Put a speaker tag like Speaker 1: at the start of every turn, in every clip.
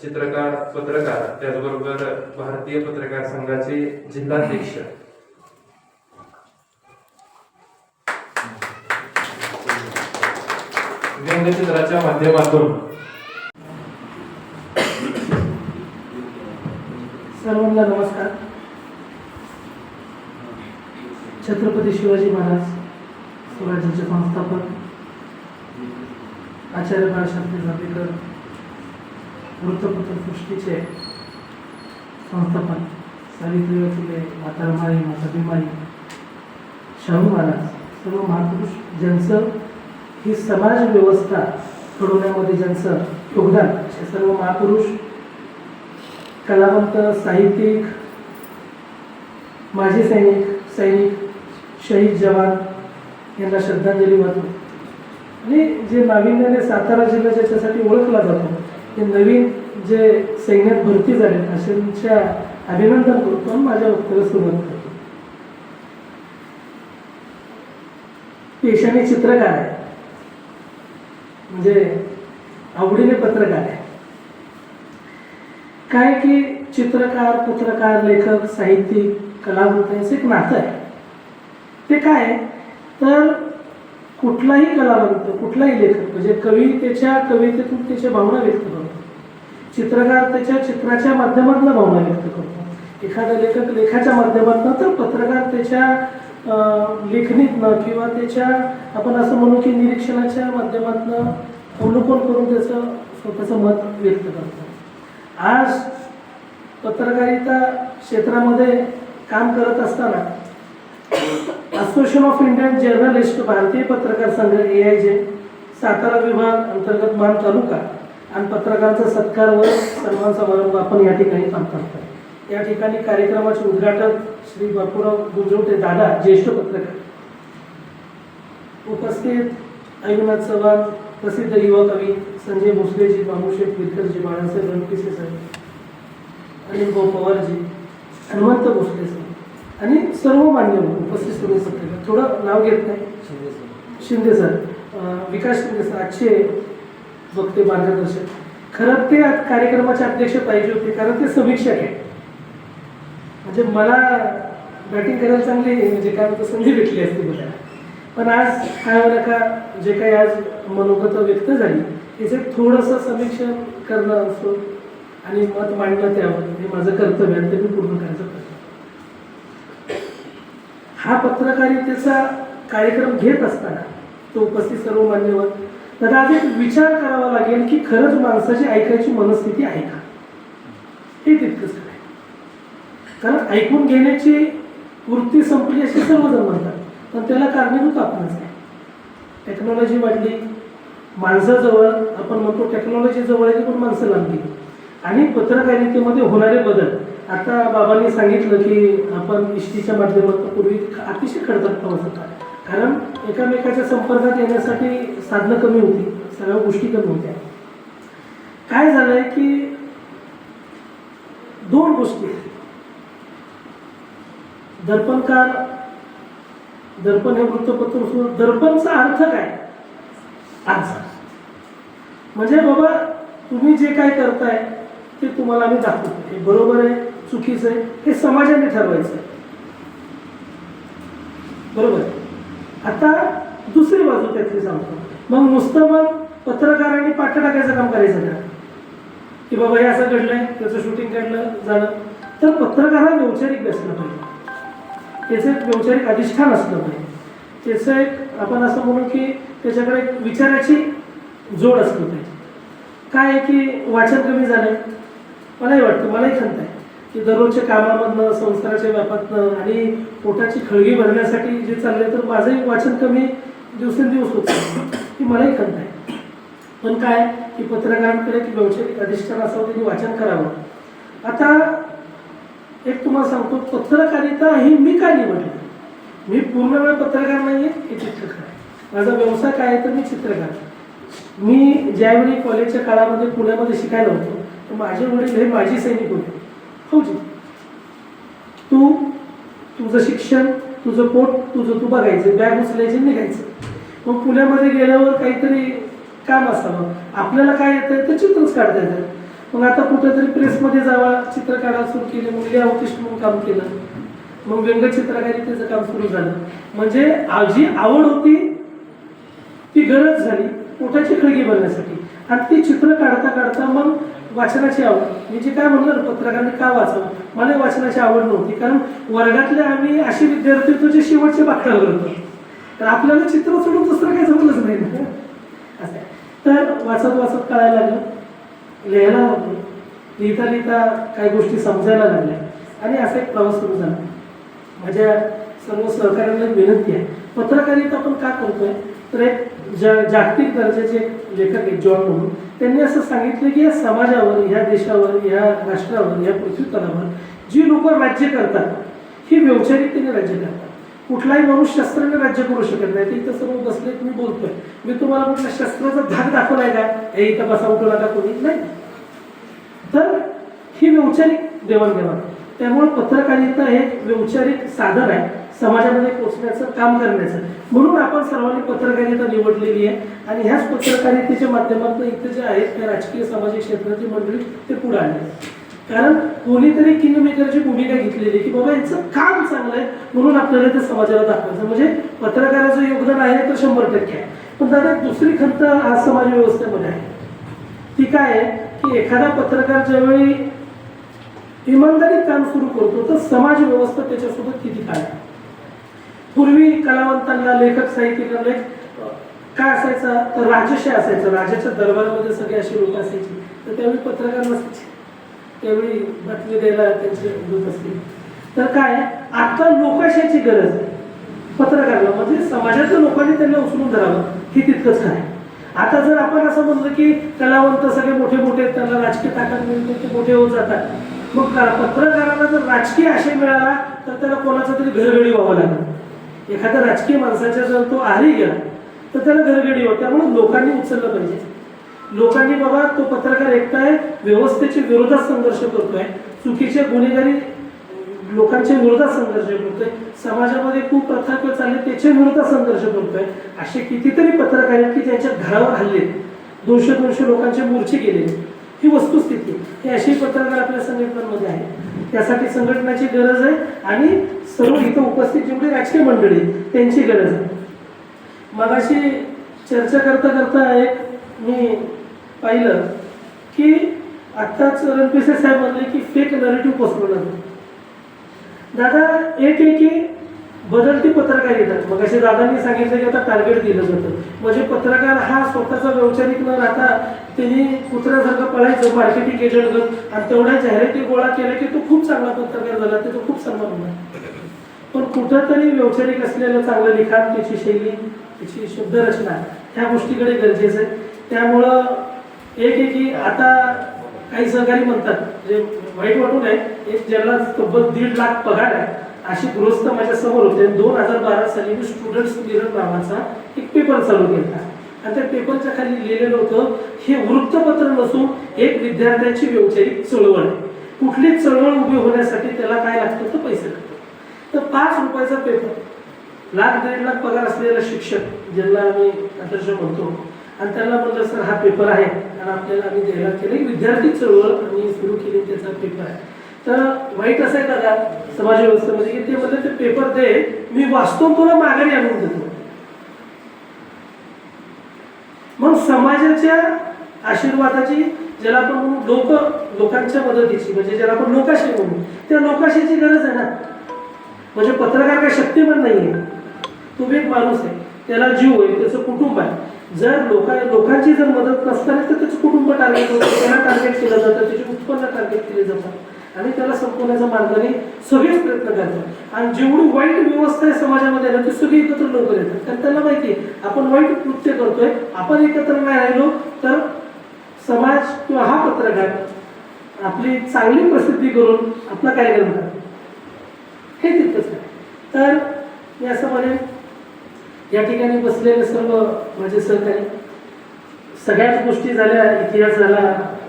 Speaker 1: चित्रकार पत्रकार त्याचबरोबर भारतीय पत्रकार संघाचे जिल्हाध्यक्ष. व्यंगचित्राच्या माध्यमातून.
Speaker 2: सर्वांना नमस्कार. छत्रपती शिवाजी महाराज स्वराज्याचे संस्थापक. आचार्य बाळशास्त्री जांभेकर वृत्तपत्र सृष्टीचे संस्थापक सावित्रीबाई फुले माता रमाई माता भीमाई शाहू महाराज सर्व महापुरुष ज्यांचं ही समाज व्यवस्था घडवण्यामध्ये ज्यांचं योगदान असे सर्व महापुरुष कलावंत साहित्यिक माजी सैनिक सैनिक शहीद जवान यांना श्रद्धांजली वाहतो. आणि जे नाविन्याने सातारा जिल्हा ज्याच्यासाठी ओळखला जातो ते नवीन जे सैन्यात भरती झाले अशांच्या अभिनंदन करतो माझ्या वक्तव्य सुरुवात करतो. पेशाने चित्रकार आहे म्हणजे आवडीने पत्रकार आहे काय की चित्रकार पत्रकार लेखक साहित्यिक कलावंत यांचं एक नातं आहे. ते काय आहे? तर कुठलाही कलावंत कुठलाही लेखक म्हणजे कवी त्याच्या कवितेतून त्याच्या भावना व्यक्त करतो. चित्रकार त्याच्या चित्राच्या माध्यमातून भावना व्यक्त करतो. एखादा लेखक लेखाच्या माध्यमातून तर पत्रकार त्याच्या लेखणीतनं किंवा त्याच्या आपण असं म्हणू की निरीक्षणाच्या माध्यमातून अवलोकन करून त्याचं स्वतःचं मत व्यक्त करतो. आज पत्रकारिता क्षेत्रामध्ये काम करत असताना असोसिएशन ऑफ इंडियन जर्नलिस्ट भारतीय पत्रकार संघ ए आय जे सातारा विभाग अंतर्गत मान तालुका आणि पत्रकारांचा सत्कार व सन्मान समारंभ आपण या ठिकाणी काम या ठिकाणी कार्यक्रमाचे उद्घाटक श्री बापूराव गुंजवटे दादा ज्येष्ठ पत्रकार उपस्थित अविनाथ चव्हाण प्रसिद्ध युवा कवी संजय भोसलेजी बाबूशेठ विरकरजी बाळासाहेब रणपिसे साहेब अनिल भाऊ पवारजी हनुमंत भोसले सर आणि सर्व मान्यवर उपस्थित सगळे थोडं नाव घेत नाही. शिंदे सर. अं, विकास शिंदे सर आजचे वक्ते मार्गदर्शक. खरं ते कार्यक्रमाचे अध्यक्ष पाहिजे होते कारण ते समीक्षक आहे म्हणजे मला बॅटिंग करायला चांगली म्हणजे काय म्हणतो संधी भेटली असती मला पण आज काय होणार का जे काही आज मनोगत व्यक्त झाली त्याचे थोडंसं समीक्षण करणं असो आणि मत मांडणं त्यावर हे माझं कर्तव्य आहे ते मी पूर्ण करायचं हा पत्रकारितेचा कार्यक्रम घेत असताना तो उपस्थित सर्व मान्यवर तर आज एक विचार करावा लागेल की खरंच माणसाची ऐकायची मनस्थिती आहे का? हे तितकंच आहे. कारण ऐकून घेण्याची वृत्ती संपली अशी सर्वजण म्हणतात पण त्याला कारणीभूत आपणच आहे टेक्नॉलॉजी वाढली. माणसाजवळ आपण म्हणतो टेक्नॉलॉजी जवळ आहे पण माणसं लागली. आणि पत्रकारितेमध्ये होणारे बदल आता बाबांनी सांगितलं की आपण इष्टीच्या माध्यमातून पूर्वी अतिशय खडतर प्रवास होता. कारण एकामेकाच्या संपर्कात येण्यासाठी साधनं कमी होती सगळ्या गोष्टी कमी होत्या. काय झालंय की दोन गोष्टी दर्पणकार दर्पण हे वृत्तपत्र सुरू दर्पणचा अर्थ काय? आज म्हणजे बाबा तुम्ही जे काय करताय ते तुम्हाला आम्ही दाखवतो. हे बरोबर आहे? चुकीचं आहे हे समाजाने ठरवायचं. आहे. बरोबर? आता दुसरी बाजू त्यातली सांगतो. मग नुसतं मग पत्रकारांनी पाठ टाकायचं काम करायचं का? की बाबा हे असं घडलंय त्याचं शूटिंग घडलं झालं. तर पत्रकार हा बसलं पाहिजे. त्याचं एक व्यवचारिक अधिष्ठान असलं पाहिजे. त्याचं एक आपण असं म्हणू की त्याच्याकडे एक विचाराची जोड असली पाहिजे. काय आहे की वाचन कमी झालंय? मलाही वाटतं मलाही खंत आहे. की दररोजच्या कामामधनं संसाराच्या व्यापातनं आणि पोटाची खळगी भरण्यासाठी जे चाललंय तर माझंही वाचन कमी दिवसेंदिवस होत ही मलाही खंत आहे. पण काय की पत्रकारांकडे की व्यावसायिक अधिष्ठान असावं त्यांनी वाचन करावं. आता एक तुम्हाला सांगतो पत्रकारिता ही मी का निवडली? मी पूर्ण वेळ पत्रकार नाही आहे हे चित्रकार आहे. माझा व्यवसाय काय आहे तर मी चित्रकार मी ज्यावेळी कॉलेजच्या काळामध्ये पुण्यामध्ये शिकायला होतो तर माझे वडील हे माजी सैनिक होते. तुझी. तू तुझं शिक्षण तुझं पोट तुझं तू बघायचं बॅग उचलायची निघायचं. मग पुण्यामध्ये गेल्यावर काहीतरी काम असावं. आपल्याला काय येतं तर चित्रच काढता येतं. मग आता कुठेतरी प्रेसमध्ये जावा चित्र काढायला सुरू केले मग लिहा ऑफिस म्हणून काम केलं. मग व्यंगचित्रकारितेचं काम सुरू झालं. म्हणजे जी आवड होती ती गरज झाली. पोटाची खळगी बनण्यासाठी. आणि ती चित्र काढता काढता मग वाचनाची आवड. मी जे काय म्हणलं पत्रकारांनी का वाचावं? मला वाचनाची आवड नव्हती कारण वर्गातले आम्ही अशी विद्यार्थी होतो जे शेवटचे बाकड्यावर होतो. तर आपल्याला चित्र सोडून दुसरं काही जमलंच नाही ना? असं तर वाचत वाचत कळायला लागलं. लिहायला लागलो. लिहिता लिहिता काही गोष्टी समजायला लागल्या. आणि असा एक प्रवास सुरू झाला. माझ्या सर्व सहकार्यांना विनंती आहे. पत्रकारिता आपण का करतोय? तर एक जा जागतिक दर्जाचे लेखक आहेत जॉन म्हणून त्यांनी असं सांगितलं की या समाजावर या देशावर या राष्ट्रावर या पृथ्वीतलावर जी लोक राज्य करतात ही व्यवचारिकतेने राज्य करतात. कुठलाही माणूस शस्त्राने राज्य करू शकत नाही. ते इथं सर्व बसले मी बोलतोय. मी तुम्हाला म्हटलं शस्त्राचा धाक दाखवलाय का? हे इथं बसा उठू नका कोणी. नाही. तर ही वैचारिक देवाणघेवाण. त्यामुळे पत्रकारिता हे व्यवचारिक साधन आहे. समाजामध्ये पोहोचण्याचं काम करण्याचं. म्हणून आपण सर्वांनी पत्रकारिता निवडलेली आहे. आणि ह्याच पत्रकारितेच्या माध्यमातून इथे जे आहेत त्या राजकीय सामाजिक क्षेत्राची मंडळी ते पुढे आले कारण कोणीतरी किंग मेकरची भूमिका घेतलेली की बाबा यांचं काम चांगलं आहे म्हणून आपल्याला ते समाजाला दाखवायचं. म्हणजे पत्रकाराचं योगदान आहे तर शंभर टक्के आहे. पण दादा दुसरी खंत आज समाज व्यवस्थेमध्ये आहे. ती काय आहे की एखादा पत्रकार ज्यावेळी इमानदारीत काम सुरू करतो तर समाज व्यवस्था त्याच्यासोबत किती काय आहे? पूर्वी कलावंतांना लेखक साहित्यिकांना लेख काय असायचा? तर राजशाही असायचं. राजाच्या दरबारामध्ये सगळे अशी लोक असायची. तर त्यावेळी पत्रकार नसायचे. त्यावेळी बातमी द्यायला त्यांचे दूत असतील तर काय? आता लोकाशाची गरज. आहे पत्रकारला म्हणजे समाजाच्या लोकांनी त्यांना उचलून धरावं. हे तितकंच काय आता जर आपण असं म्हणलं की कलावंत सगळे मोठे मोठे त्यांना राजकीय ताकद मिळते ते मोठे होत जातात. मग का- पत्रकाराला जर राजकीय आशय मिळाला तर त्याला कोणाचा तरी घरघडी व्हावं लागेल. एखाद्या राजकीय माणसाच्या जर तो आरी गेला तर त्याला घरगडी होत्या म्हणून लोकांनी उचललं पाहिजे. लोकांनी बाबा तो पत्रकार एकटाय व्यवस्थेच्या विरोधात संघर्ष करतोय चुकीच्या गुन्हेगारी लोकांच्या विरोधात संघर्ष करतोय समाजामध्ये खूप प्रथा किंवा चालले त्याच्या विरोधात संघर्ष करतोय असे कितीतरी पत्रकार आहेत की त्यांच्या घरावर हल्ले दोनशे दोनशे लोकांचे मोर्चे गेले ही वस्तुस्थिती. हे अशी पत्रकार आपल्या संघटनांमध्ये आहे त्यासाठी संघटनाची गरज आहे आणि सर्व इथं उपस्थित जेवढी राजकीय मंडळी त्यांची गरज आहे. मगाशी चर्चा करता करता एक मी पाहिलं की आत्ताच रणपिसे साहेब म्हणले की फेक नरेटिव्ह पसरवला दादा एक आहे की बदलती पत्रकार येतात मग असे दादांनी सांगितलं की आता टार्गेट दिलं जातं म्हणजे पत्रकार हा स्वतःचा व्यवचारिक न राहता त्यांनी कुत्र्यासारखं पळायचं मार्केटिंग एजंट आणि तेवढ्या जाहिराती गोळा केल्या की तो खूप चांगला पत्रकार झाला त्याचा खूप सन्मान होणार पण कुठंतरी व्यवचारिक असलेलं चांगलं लिखाण त्याची शैली त्याची शब्दरचना ह्या गोष्टीकडे गरजेचं आहे. त्यामुळं एक आहे की आता काही सहकारी म्हणतात म्हणजे वाईट वाटू नये एक ज्यांना तब्बल दीड लाख पगार आहे अशी गृहस्थ माझ्यासमोर होते. दोन हजार बारा साली मी स्टुडंट्स मिरर नावाचा एक पेपर चालू केला. आणि त्या पेपरच्या खाली लिहिलेलं होतं हे वृत्तपत्र नसून एक विद्यार्थ्यांची व्यवसायिक चळवळ आहे. कुठली चळवळ उभी होण्यासाठी त्याला काय लागतं तर पैसे लागतात. तर पाच रुपयाचा पेपर लाख दीड लाख पगार असलेला शिक्षक ज्यांना आम्ही आदर्श म्हणतो आणि त्यांना म्हणलं सर हा पेपर आहे. आणि आपल्याला आम्ही द्यायला केलं. एक विद्यार्थी चळवळ आम्ही सुरू केली त्याचा पेपर आहे. तर वाईट असं आहे दादा समाज व्यवस्थेमध्ये की ते म्हणजे ते पेपर दे मी वाचतो तुला माघारी आणून देतो. मग समाजाच्या आशीर्वादाची ज्याला आपण म्हणू लोक लोकांच्या मदतीची म्हणजे ज्याला आपण लोकाशी म्हणू त्या लोकाशीची गरज आहे ना. म्हणजे पत्रकार काय शक्तिमान नाही आहे तो एक माणूस आहे. त्याला जीव आहे त्याचं कुटुंब आहे. जर लोका लोकांची जर मदत नसताना तर त्याचं कुटुंब टार्गेट होतं त्याला टार्गेट केलं जातं त्याचे उत्पन्न टार्गेट केले जातात. आणि त्याला संपवण्याच्या मार्गाने सगळेच प्रयत्न करतात. आणि जेवढी वाईट व्यवस्था आहे समाजामध्ये ना ती सगळी एकत्र लोक येतात. कारण त्यांना माहिती आहे आपण वाईट कृत्य करतोय आपण एकत्र नाही राहिलो तर समाज किंवा हा पत्रकार आपली चांगली प्रसिद्धी करून आपला काय करणार हे तितकंच आहे. तर मी असं म्हणेन या ठिकाणी बसलेले सर्व माझे सहकारी सगळ्याच गोष्टी झाल्या इतिहास झाला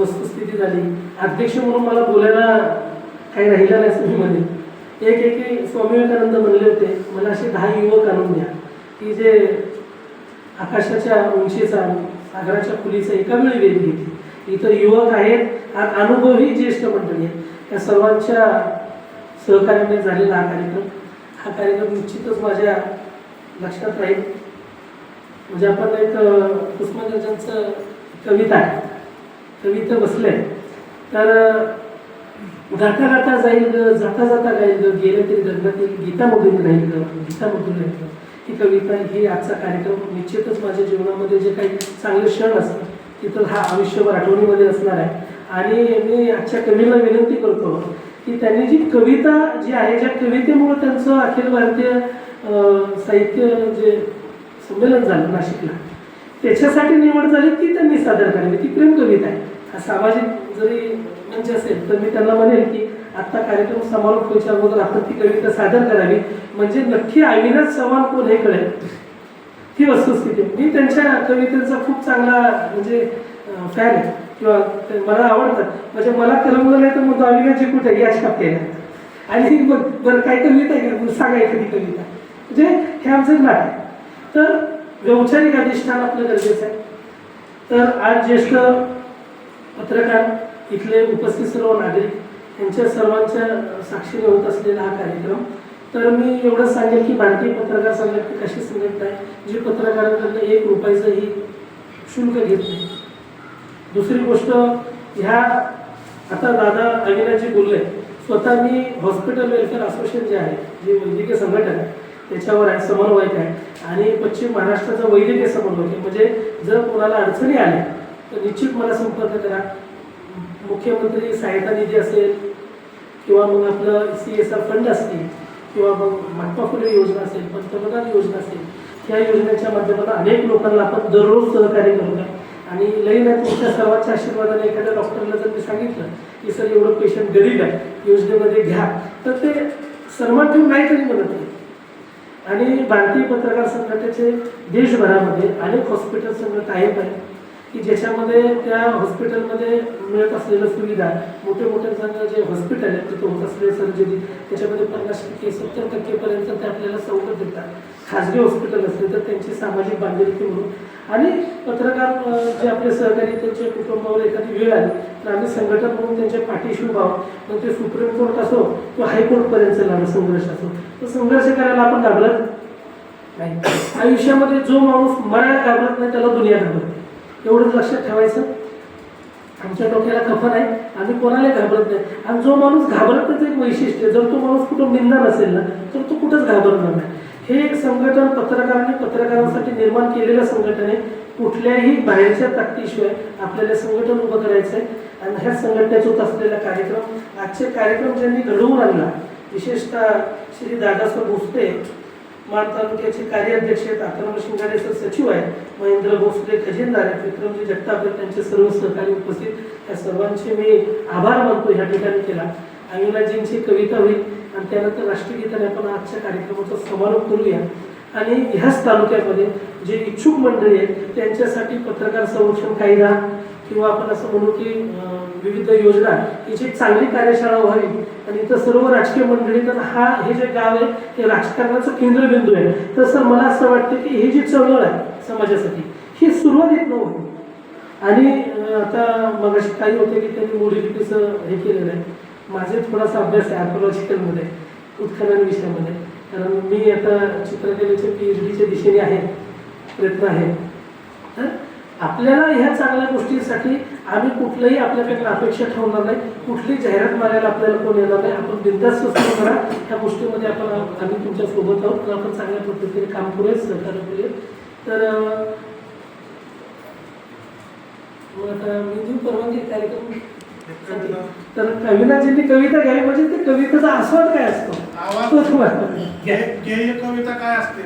Speaker 2: वस्तुस्थिती झाली. अध्यक्ष म्हणून मला बोलायला काही राहिलं नाही असं म्हणे एक एक स्वामी विवेकानंद म्हणले होते मला असे दहा युवक आणून द्या. की जे आकाशाच्या उंचीचा सागराच्या खुलीचा एका वेळी वेध घेतली इथं युवक आहेत अनुभवी ज्येष्ठ मंडळी आहेत. या सर्वांच्या सहकार्याने झालेला हा कार्यक्रम. हा कार्यक्रम निश्चितच माझ्या लक्षात राहील. म्हणजे आपण एक अं, कविता आहे. कविता बसले तर गाता गाता जाईल ग जाता जाता जाईल ग गेलं तरी लग्नातील गीतामधून राहील ग गीतामधून राहील ही कविता ही आजचा कार्यक्रम निश्चितच माझ्या जीवनामध्ये जे काही चांगले क्षण असतात तिथं हा आयुष्यभर आठवणीमध्ये असणार आहे. आणि मी आजच्या कवीला विनंती करतो की त्यांनी जी कविता जी आहे ज्या कवितेमुळे त्यांचं अखिल भारतीय साहित्य जे संमेलन झालं नाशिकला त्याच्यासाठी निवड झाली ती त्यांनी सादर करावी ती प्रेम कविता आहे. हा सामाजिक जरी मंच असेल तर मी त्यांना म्हणेल की आत्ता कार्यक्रम समारोप व्हायच्या अगोदर आपण ती कविता सादर करावी. म्हणजे नक्की अविनाश समान कोण हे कळेल? ही वस्तुस्थिती मी त्यांच्या कवितेचा खूप चांगला म्हणजे फॅन आहे. किंवा मला आवडतात. म्हणजे मला करमलं नाही तर मग अविनाशजी कुठे या छाप्याला आणि बरं काय कविता आहे का? सांगा एखादी कविता. म्हणजे हे आमचं नाटक आहे. तर म्हणजे वैचारिक अधिष्ठान आपलं गरजेचं आहे. तर आज ज्येष्ठ पत्रकार इथले उपस्थित सर्व नागरिक यांच्या सर्वांच्या साक्षीने होत असलेला हा कार्यक्रम. तर मी एवढंच सांगेन की भारतीय पत्रकार संघटना कशी संघटना आहे? जी पत्रकारांकडनं एक रुपयाचंही शुल्क घेत नाही. दुसरी गोष्ट ह्या आता दादा अविनाजी बोलले स्वतः मी हॉस्पिटल वेलफेअर असोसिएशन जे आहे जे वैद्यकीय संघटन आहे त्याच्यावर आहे समन्वयक आहे. आणि पश्चिम महाराष्ट्राचं वैद्यकीय समन्वयक आहे. म्हणजे जर कोणाला अडचणी आल्या तर निश्चित मला संपर्क करा. मुख्यमंत्री सहायता निधी असेल किंवा मग आपलं सी एस आर फंड असतील किंवा मग महात्मा फुले योजना असेल पंतप्रधान योजना असेल त्या योजनेच्या माध्यमातून अनेक लोकांना आपण दररोज सहकार्य करूया आणि लई नाही तुमच्या सर्वांच्या आशीर्वादाने एखाद्या डॉक्टरला जर मी सांगितलं की सर एवढं पेशंट गरीब आहे योजनेमध्ये घ्या. तर ते सन्मान ठेवून नाही तरी म्हणत नाही आणि भारतीय पत्रकार संघटनेचे देशभरामध्ये अनेक हॉस्पिटल संघ आहे पण की ज्याच्यामध्ये त्या हॉस्पिटलमध्ये मिळत असलेल्या सुविधा मोठे मोठे जे हॉस्पिटल आहेत तिथे होत असलेले सर्जरी त्याच्यामध्ये पन्नास टक्के सत्तर टक्केपर्यंत ते आपल्याला सवलत देतात. खाजगी हॉस्पिटल असले तर त्यांची सामाजिक बांधिलकी म्हणून. आणि पत्रकार जे आपले सहकारी त्यांच्या कुटुंबावर एखादी वेळ आली तर आम्ही संघटन म्हणून त्यांच्या पाठीशी उभा मग ते सुप्रीम कोर्ट असो किंवा हायकोर्टपर्यंत चालणारा संघर्ष असो. तर संघर्ष करायला आपण घाबरत नाही. आयुष्यामध्ये जो माणूस मरायला घाबरत नाही त्याला दुनिया घाबरते. एवढंच लक्षात ठेवायचं. आमच्या डोक्याला कफन आहे आम्ही कोणाला घाबरत नाही. आणि जो माणूस घाबरतच एक वैशिष्ट्य जर तो माणूस कुठं निंदा नसेल ना तर तो कुठंच घाबरणार नाही. हे एक संघटन पत्रकारांनी पत्रकारांसाठी निर्माण केलेलं संघटन आहे. कुठल्याही बाहेरच्या ताकदीशिवाय आपल्याला संघटन उभं करायचं आहे आणि ह्या संघटनेत होत असलेला कार्यक्रम आजचे कार्यक्रम ज्यांनी घडवून आणला विशेषतः श्री दादासाहेब भोसले माण तालुक्याचे कार्याध्यक्ष आहेत अकरम शिंगाडे सर सचिव आहेत महेंद्र भोसले खजिनदार आहेत विक्रमजी जगताप आहेत त्यांचे सर्व सहकारी उपस्थित. या सर्वांचे मी आभार मानतो ह्या ठिकाणी केला. अविनाथजींची कविता होईल. आणि त्यानंतर राष्ट्रगीताने आपण आजच्या कार्यक्रमाचा समारोप करूया. आणि ह्याच तालुक्यामध्ये जे इच्छुक मंडळी आहेत त्यांच्यासाठी पत्रकार संरक्षण कायदा किंवा आपण असं म्हणू की विविध योजना याची चांगली कार्यशाळा व्हावी आणि इथं सर्व राजकीय मंडळी तर हा हे जे गाव आहे हे राजकारणाचं केंद्रबिंदू आहे. तर सर मला असं वाटतं की ही जी चळवळ आहे समाजासाठी ही सुरुवात येत नव्हती. आणि आता मगाशी काही होते की त्यांनी मोडी लिपीचं हे केलेलं आहे. माझे थोडासा अभ्यास आहे आर्कोलॉजिकलमध्ये उत्खनन विषयामध्ये. कारण मी आता चित्रकलेच्या पी एच डीच्या दिशेने आहे प्रयत्न आहे. तर आपल्याला ह्या चांगल्या गोष्टींसाठी आम्ही कुठलंही आपल्याकडनं अपेक्षा ठेवणार नाही. कुठली जाहिरात मारायला आपल्याला कोण येणार नाही. आपण बिंदास्त सुरू करा. ह्या गोष्टीमध्ये आपण आम्ही तुमच्यासोबत आहोत. तर आपण चांगल्या पद्धतीने काम करूया सहकार्य करूया. तर मग आता मी देऊ परवानगी कार्यक्रम तर कविनाजींनी कविता घ्यावी म्हणजे ते कवितेचा आस्वाद काय असतो? तो तुम्हाला
Speaker 3: कविता काय असते?